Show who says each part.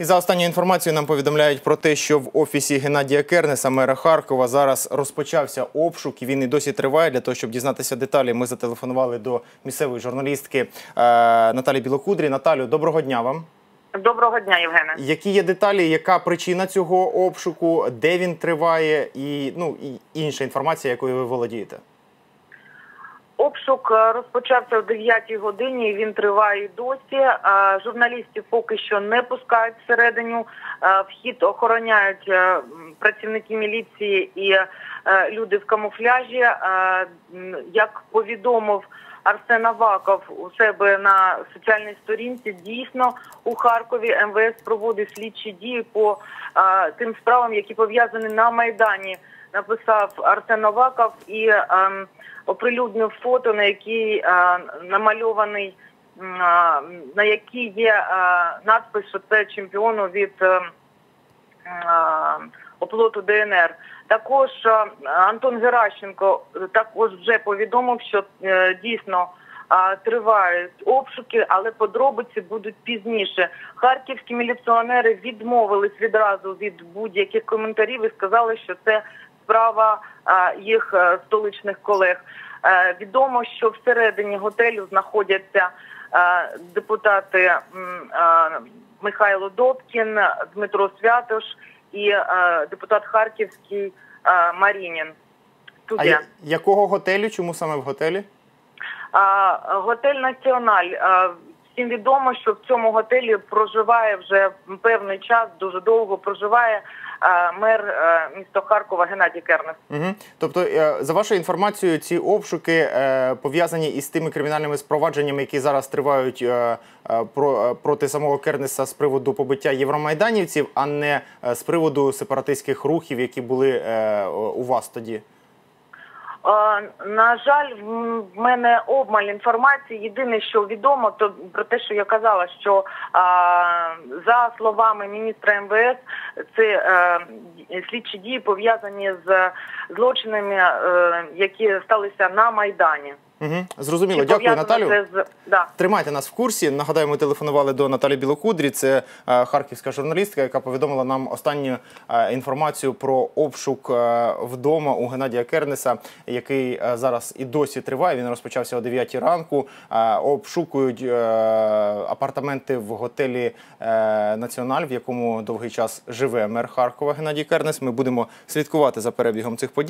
Speaker 1: І за останньою інформацією нам повідомляють про те, що в офісі Геннадія Кернеса, мера Харкова, зараз розпочався обшук, і він і досі триває. Для того, щоб дізнатися деталі, ми зателефонували до місцевої журналістки е, Наталі Білокудрі. Наталю, доброго дня вам.
Speaker 2: Доброго дня, Євгене.
Speaker 1: Які є деталі, яка причина цього обшуку, де він триває, і ну і інша інформація, якою ви володієте?
Speaker 2: Обшук е, розпочався о 9 годині. Він триває досі. Е, Журналістів поки що не пускають всередину. Е, Вхід охороняють працівники міліції і люди в камуфляжі. Як повідомив Арсен Аваков у себе на соціальній сторінці, дійсно у Харкові МВС проводить слідчі дії по е, тим справам, які пов'язані на майдані. Написав Арсен Аваков і ем, оприлюднив фото, на якій е, намальований, а, на якій є е, надпис, що це чемпіону від е, а, оплоту ДНР. Також е, Антон Геращенко також вже повідомив, що е, дійсно тривають обшуки, але подробиці будуть пізніше. Харківські міліціонери відмовились відразу від будь-яких коментарів і сказали, що це справа їх е, столичних колег. Е, Відомо, що всередині готелю знаходяться е, депутати е, Михайло Добкін, Дмитро Святош і е, депутат Харківський е, Марінін.
Speaker 1: А я-
Speaker 2: я.
Speaker 1: якого готелю? Чому саме в готелі?
Speaker 2: А, Готель Національ. а, Всім відомо, що в цьому готелі проживає вже певний час, дуже довго проживає а, мер е, міста Харкова Геннадій Кернес.
Speaker 1: Угу. Тобто, е, за вашою інформацією, ці обшуки е, пов'язані із тими кримінальними спровадженнями, які зараз тривають про, проти самого Кернеса з приводу побиття євромайданівців, а не з приводу сепаратистських рухів, які були у вас тоді.
Speaker 2: Е, На жаль, в мене обмаль інформації. Єдине, що відомо, то про те, що я казала, що за словами міністра МВС, це е, слідчі дії пов'язані з злочинами, е, які сталися на майдані.
Speaker 1: Угу. Зрозуміло. Дякую, Наталю.
Speaker 2: з да.
Speaker 1: Тримайте нас в курсі. Нагадаю, ми телефонували до Наталі Білокудрі. Це е, харківська журналістка, яка повідомила нам останню е, інформацію про обшук е, вдома у Геннадія Кернеса, який е, зараз і досі триває. Він розпочався о 9 ранку. Е, обшукують е, апартаменти в готелі Національ, в якому довгий час живе мер Харкова Геннадій Кернес. Ми будемо слідкувати за перебігом цих подій.